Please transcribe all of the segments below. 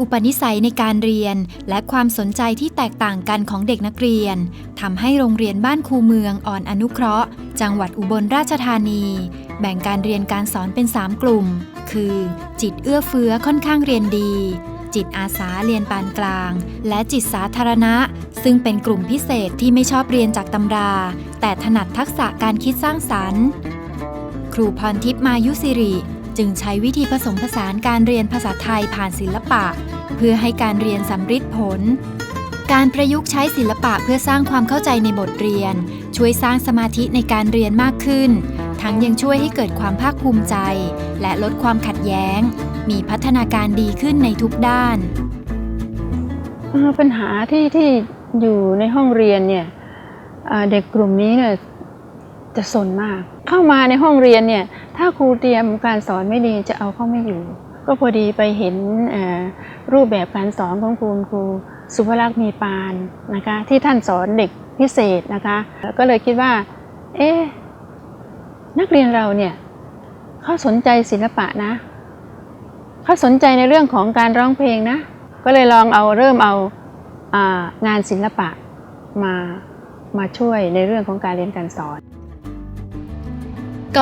อุปนิสัยในการเรียน และความสนใจที่แตกต่างกันของเด็กนักเรียนทำให้โรงเรียนบ้านคูเมืองอ่อนอนุเคราะห์ จังหวัดอุบลราชธานี แบ่งการเรียนการสอนเป็น 3 กลุ่ม คือ จิตเอื้อเฟื้อค่อนข้างเรียนดี จิตอาสาเรียนปานกลาง และจิตสาธารณะ ซึ่งเป็นกลุ่มพิเศษที่ไม่ชอบเรียนจากตำรา แต่ถนัดทักษะการคิดสร้างสรรค์ ครูพรทิพย์มายุสิริ จึงใช้วิธีผสมผสานการเรียนภาษาไทยผ่านศิลปะ เพื่อให้การเรียนสำฤทธิ์ผล การประยุกต์ใช้ศิลปะเพื่อสร้างความเข้าใจในบทเรียน ช่วยสร้างสมาธิในการเรียนมากขึ้น ทั้งยังช่วยให้เกิดความภาคภูมิใจ และลดความขัดแย้ง มีพัฒนาการดีขึ้นในทุกด้านปัญหาที่ที่อยู่ในห้องเรียนเนี่ยเด็กกลุ่มนี้เนี่ย จะสนมาก เข้ามาในห้องเรียนเนี่ย ถ้าครูเตรียมการสอนไม่ดีจะเอาเข้าไม่อยู่ ก็พอดีไปเห็นรูปแบบการสอนของคุณครูสุภลักษณ์มีปานนะคะ ที่ท่านสอนเด็กพิเศษนะคะ ก็เลยคิดว่า เอ๊นักเรียนเราเนี่ยเขาสนใจศิลปะนะเขาสนใจในเรื่องของการร้องเพลงนะ ก็เลยลองเอาเริ่มเอาอางานศิลปะมามาช่วยในเรื่องของการเรียนการสอน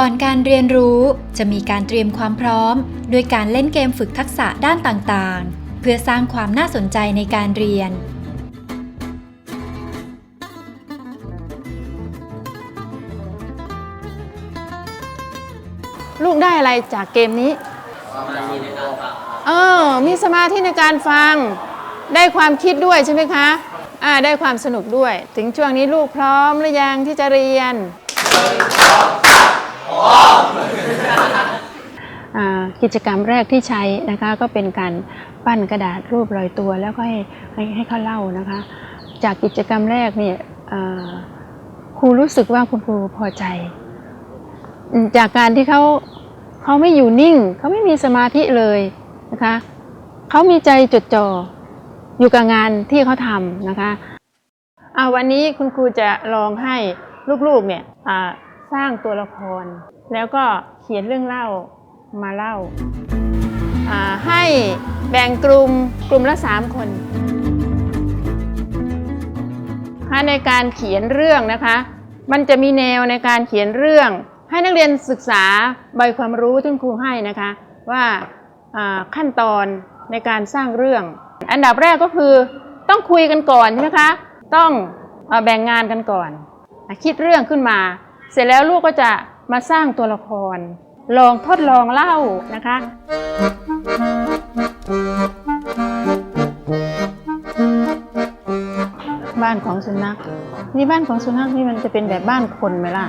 ก่อนการเรียนรู้จะมีการเตรียมความพร้อม ด้วยการเล่นเกมฝึกทักษะด้านต่างๆ เพื่อสร้างความน่าสนใจในการเรียน ลูกได้อะไรจากเกมนี้ เออ มีสมาธิในการฟัง ได้ความคิดด้วยใช่ไหมคะอ่าได้ความสนุกด้วย ถึงช่วงนี้ลูกพร้อมหรือยังที่จะเรียนอ่า กิจกรรมแรกที่ใช้นะคะก็เป็นการปั้นกระดาษรูปรอยตัวแล้วก็ให้ให้ให้เขาเล่านะคะ จากกิจกรรมแรกเนี่ยครูรู้สึกว่าคุณครูพอใจ จากการที่เขาเขาไม่อยู่นิ่ง เขาไม่มีสมาธิเลยนะคะเขามีใจจดจ่ออยู่กับงานที่เขาทำนะคะอาวันนี้คุณครูจะลองให้ลูกๆเนี่ย สร้างตัวละคร แล้วก็เขียนเรื่องเล่ามาเล่าาให้แบ่งกลุ่มกลุ่มละสามคนถ้าในการเขียนเรื่องนะคะ มันจะมีแนวในการเขียนเรื่อง ให้นักเรียนศึกษาใบความรู้ที่คุณครูให้นะคะ ว่าาขั้นตอนในการสร้างเรื่อง อันดับแรกก็คือต้องคุยกันก่อนใช่ไหมคะ ต้องอแบ่งงานกันก่อน คิดเรื่องขึ้นมา เสร็จแล้วลูกก็จะมาสร้างตัวละคร ลองทดลองเล่านะคะ บ้านของสุนัขนี่บ้านของสุนัขนี่มันจะเป็นแบบบ้านคนไหมล่ะ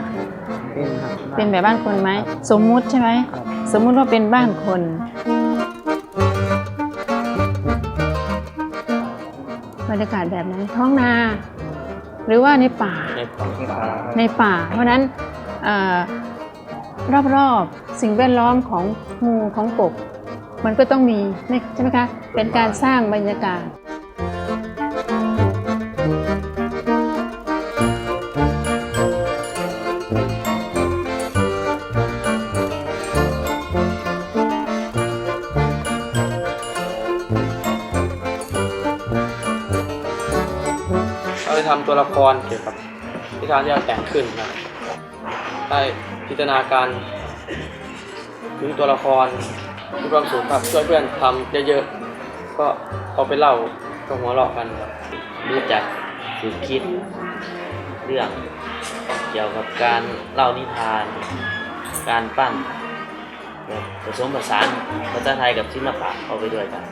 เป็นครับเป็นแบบบ้านคนไหม สมมุติใช่ไหม สมมุติว่าเป็นบ้านคน บรรยากาศแบบไหนท้องนา หรือว่าในป่าในป่า เพราะฉะนั้นอรอบๆสิ่งแวดล้อมของงูของกบ มันก็ต้องมีใช่ไหมคะ เป็นการสร้างบรรยากาศ ตัวละครเกี่ยวกับนิทานที่เราแต่งขึ้นนะได้พิจารณาการถึงตัวละครมีความสุขครับช่วยเพื่อนทำเยอะๆ ก็เอาไปเล่าก็หัวเราะกันครับรู้จักฝึกคิดเรื่อง เกี่ยวกับการเล่านิทาน การปั้นแบบผสมผสานภาษาไทยกับศิลปะเข้าไปด้วยกัน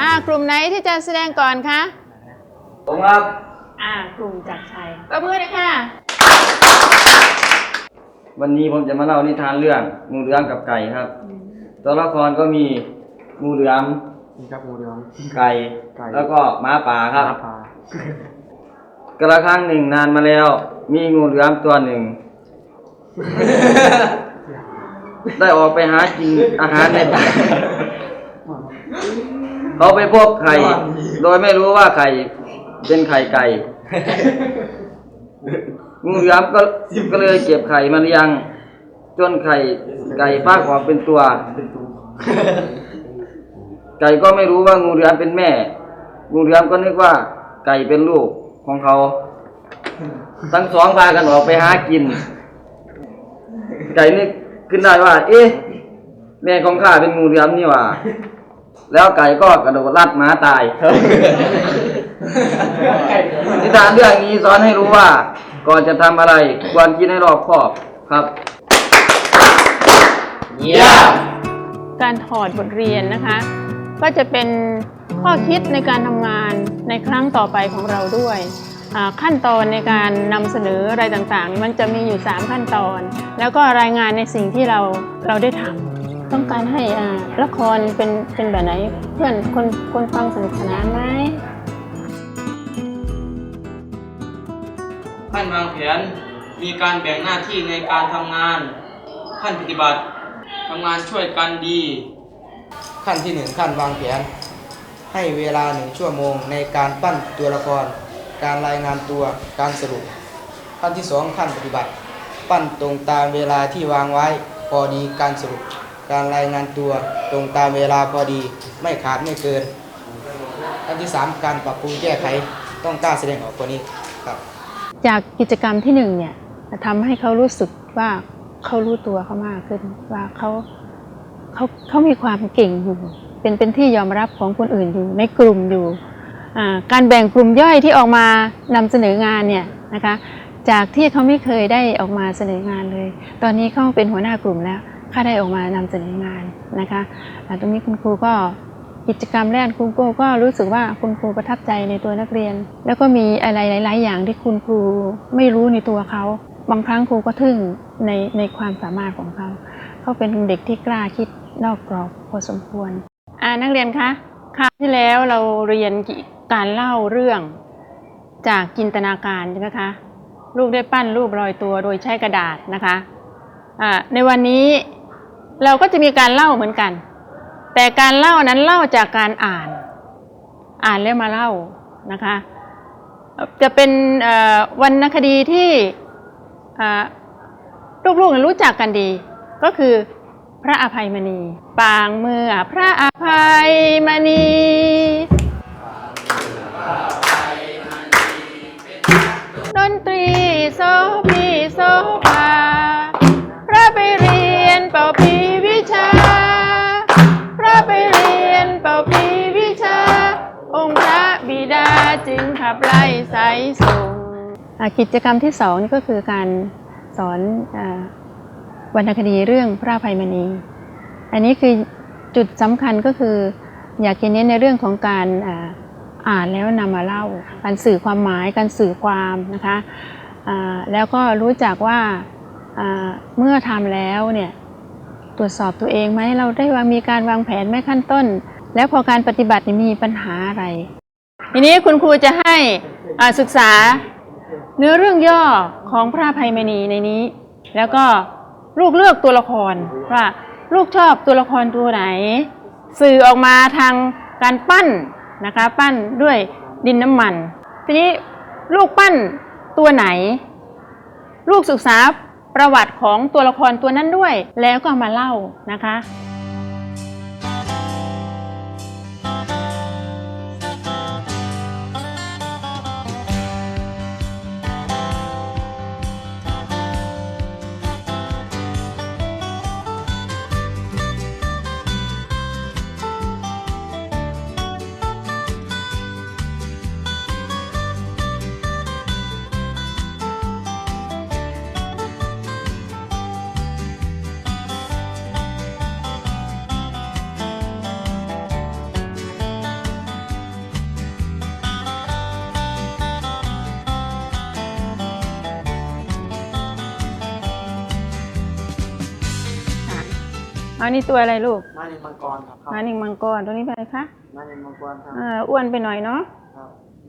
อ่ากลุ่มไหนที่จะแสดงก่อนคะ ผมครับอ่ากลุ่มจักรชัยประมือเลยค่ะ วันนี้ผมจะมาเล่านิทานเรื่องงูเหลือมกับไก่ครับ ตัวละครก็มีงูเหลือม นี่ครับงูเหลือมไก่ ไก่ แล้วก็หม้าป่าครับม้าป่า กระครั้งหนึ่งนานมาแล้ว มีงูเหลือมตัวหนึ่ง ได้ออกไปหากินอาหารในป่าเขาไปพบไข่ โดยไม่รู้ว่าไข่เป็นไข่ไก่ งูเหลือมก็ก็เลยเก็บไข่มาเลี้ยง จนไข่ไก่ฟักออกเป็นตัว ไก่ก็ไม่รู้ว่างูเหลือมเป็นแม่ งูเหลือมก็นึกว่าไก่เป็นลูก ของเขา ทั้งสองพากันออกไปหากิน ไก่นึกขึ้นได้ว่า เอ๊ะแม่ของข้าเป็นงูเหลือมนี่หว่า แล้วไก่ก็กระโดดลัดหมาตาย นิทานเรื่องนี้สอนให้รู้ว่า ก่อนจะทำอะไร ควรคิดให้รอบคอบครับ เยี่ยมการถอดบทเรียนนะคะ ก็จะเป็นข้อคิดในการทำงาน ในครั้งต่อไปของเราด้วย ขั้นตอนในการนำเสนออะไรต่างๆ มันจะมีอยู่ 3 ขั้นตอน แล้วก็รายงานในสิ่งที่เราเราได้ทำต้องการให้อ่าละครเป็นเป็นแบบไหนเพื่อนคนคนฟังสนุกสนานไหมขั้นวางแผนมีการแบ่งหน้าที่ในการทำงาน ขั้นปฏิบัติทำงานช่วยกันดี ขั้นที่หนึ่งขั้นวางแผน ให้เวลาหนึ่งชั่วโมงในการปั้นตัวละคร การรายงานตัวการสรุป ขั้นที่สองขั้นปฏิบัติ ปั้นตรงตามเวลาที่วางไว้พอดีการสรุป การรายงานตัวตรงตามเวลาพอดีไม่ขาดไม่เกินขั้นที่สามการปรับปรุงแก้ไขต้องกล้าแสดงออกกว่านี้ครับ จากกิจกรรมที่หนึ่งเนี่ยทำให้เขารู้สึกว่าเขารู้ตัวเขามากขึ้นว่าเขาเขาเขามีความเก่งอยู่ เป็นเป็นที่ยอมรับของคนอื่นอยู่ในกลุ่มอยู่ การแบ่งกลุ่มย่อยที่ออกมานำเสนองานเนี่ยนะคะจากที่เขาไม่เคยได้ออกมาเสนองานเลย ตอนนี้เขาเป็นหัวหน้ากลุ่มแล้วเขาได้ออกมานำเสนองานนะคะตรงนี้คุณครูก็กิจกรรมแรกคุณครูก็รู้สึกว่าคุณครูประทับใจในตัวนักเรียน แล้วก็มีอะไรหลาย ๆ อย่างที่คุณครูไม่รู้ในตัวเขา บางครั้งครูก็ทึ่งในในความสามารถของเขา เขาเป็นเด็กที่กล้าคิดนอกกรอบพอสมควร อ่านักเรียนคะคราวที่แล้วเราเรียนการเล่าเรื่องจากจินตนาการใช่ไหมคะลูกได้ปั้นรูปรอยตัวโดยใช้กระดาษนะคะอ่าในวันนี้เราก็จะมีการเล่าเหมือนกัน แต่การเล่านั้นเล่าจากการอ่าน อ่านแล้วมาเล่านะคะ จะเป็นวรรณคดีที่ลูกๆรู้จักกันดี ก็คือ พระอภัยมณี ปางเมื่อพระอภัยมณีดนตรีโสพีโสภาพระไปเรียนเป่าปีวิชา พระไปเรียนเป่าปีวิชา องค์พระบิดาจึงขับไล่ไสยส่งกิจกรรมที่สองนี่ก็คือการสอนอ วรรณคดีเรื่องพระภัยมณี อันนี้คือจุดสำคัญก็คืออยากจะเน้นในเรื่องของการอ่านแล้วนำมาเล่า การสื่อความหมาย การสื่อความนะคะแล้วก็รู้จักว่าเมื่อทำแล้วเนี่ยตรวจสอบตัวเองไหมเราได้วางมีการวางแผนไหมขั้นต้น แล้วพอการปฏิบัติมีปัญหาอะไร ทีนี้คุณครูจะให้อาศึกษาเนื้อเรื่องย่อของพระภัยมณีในนี้ แล้วก็ ลูกเลือกตัวละครว่าลูกชอบตัวละครตัวไหน สื่อออกมาทางการปั้นนะคะปั้นด้วยดินน้ำมัน ทีนี้ลูกปั้นตัวไหน ลูกศึกษาประวัติของตัวละครตัวนั้นด้วย แล้วก็มาเล่านะคะ อันนี้ตัวอะไรลูกมาในมังกรครับมาหนึ่งมังกรตัวนี้เป็นอะไรคะมาในมังกรครับอ่าอ้วนไปหน่อยเนาะ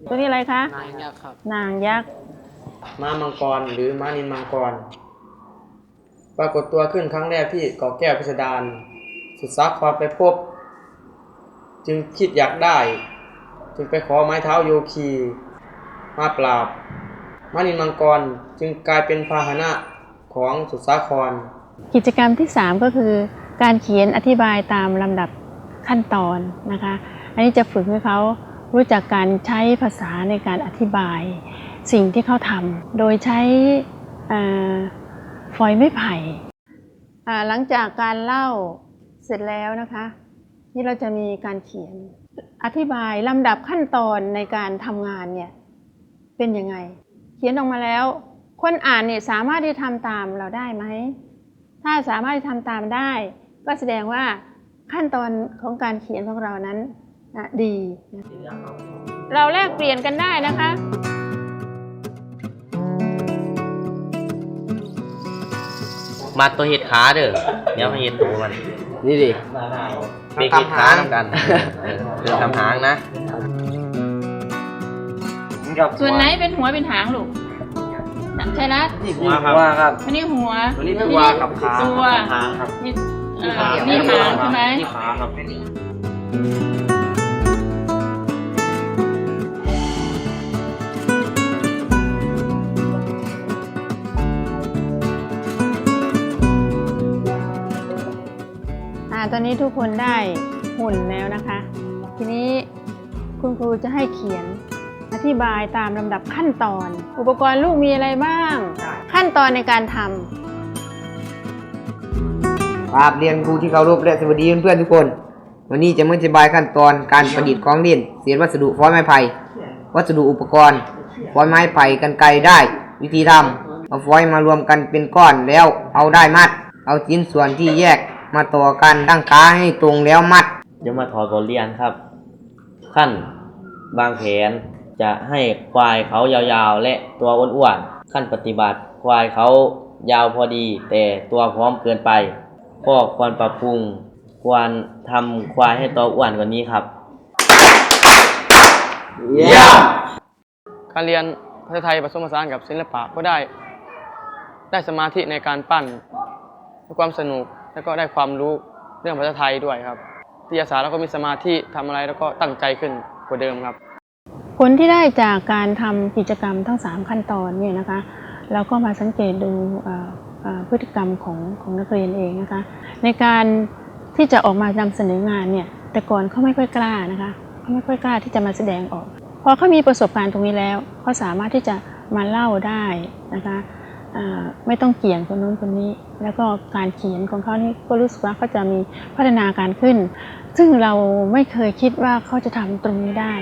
ตัวนี้อะไรคะนายยักษ์ครับนางยักษ์ม้ามังกรหรือม้านินมังกร ปรากฏตัวขึ้นครั้งแรกที่เกาะแก้วพิสดารสุดซักครไปพบ จึงคิดอยากได้ จึงไปขอไม้เท้าโยคี มาปราบมานินมังกรจึงกลายเป็นพาหนะของสุดสาคร กิจกรรมที่ 3 ก็คือ การเขียนอธิบายตามลำดับขั้นตอนนะคะ อันนี้จะฝึกให้เขารู้จักการใช้ภาษาในการอธิบาย สิ่งที่เขาทำโดยใช้เอ่อฟอยไม้ไผ่หลังจากการเล่าเสร็จแล้วนะคะ นี่เราจะมีการเขียนอธิบายลำดับขั้นตอนในการทำงานเนี่ยเป็นยังไง เขียนออกมาแล้ว คนอ่านเนี่ยสามารถที่ทำตามเราได้ไหม ถ้าสามารถที่ทำตามได้ ก็แสดงว่าขั้นตอนของการเขียนของเรานั้นนะดีนะเราแลกเปลี่ยนกันได้นะคะมาตัวเห็ดขาเด้อเดี๋ยวมาเห็ดตัวมัน นี่ดิเป็นเห็ดขาทำกันเออเดินทำหางนะส่วนไหนเป็นหัวเป็นหางลูกใช่ละนี่หัวครับว่าครับอันนี้หัว ตัวนี้ตัวกับขาตัวหางครับนี่เอ่อนี่หางใช่ไหมนี่ขาครับอ่าตอนนี้ทุกคนได้หุ่นแล้วนะคะ ทีนี้คุณครูจะให้เขียนอธิบายตามลำดับขั้นตอน อุปกรณ์ลูกมีอะไรบ้าง ขั้นตอนในการทำ ครับเรียนครูที่เคารพและสวัสดีเพื่อนๆทุกคน วันนี้จะมาอธิบายขั้นตอนการประดิษฐ์ของเล่นเศษวัสดุฟอยไม้ไผ่ วัสดุอุปกรณ์ฟอยไม้ไผ่กันไกรได้ วิธีทำเอาฟอยมารวมกันเป็นก้อนแล้วเอาได้มัด เอาชิ้นส่วนที่แยกมาต่อกันตั้งขาให้ตรงแล้วมัดเดี๋ยวมาถอดบทเรียนครับ ขั้นบางแผนจะให้ควายเขายาวๆ และตัวอ้วนๆขั้นปฏิบัติ ควายเขายาวพอดี แต่ตัวพร้อมเกินไป ก็ควรปรับปรุง ควรทำควายให้ตัวอ้วนกว่านี้ครับการเรียนภาษาไทยผสมผสานกับศิลปะก็ได้ ได้สมาธิในการปั้นได้ความสนุกแล้วก็ได้ความรู้เรื่องภาษาไทยด้วยครับวิทยาศาสตร์แล้วก็มีสมาธิทำอะไรแล้วก็ตั้งใจขึ้นกว่าเดิมครับ ผลที่ได้จากการทำกิจกรรมทั้ง 3 ขั้นตอนเนี่ยนะคะ เราก็มาสังเกตดูเอ่อเอ่อ พฤติกรรมของของนักเรียนเองนะคะในการที่จะออกมานำเสนองานเนี่ยแต่ก่อนเขาไม่ค่อยกล้านะคะเขาไม่ค่อยกล้าที่จะมาแสดงออก พอเขามีประสบการณ์ตรงนี้แล้วเขาสามารถที่จะมาเล่าได้นะคะไม่ต้องเกี่ยงคนนู้นคนนี้ แล้วก็การเขียนของเขานี่ก็รู้สึกว่าเขาจะมีพัฒนาการขึ้น ซึ่งเราไม่เคยคิดว่าเขาจะทำตรงนี้ได้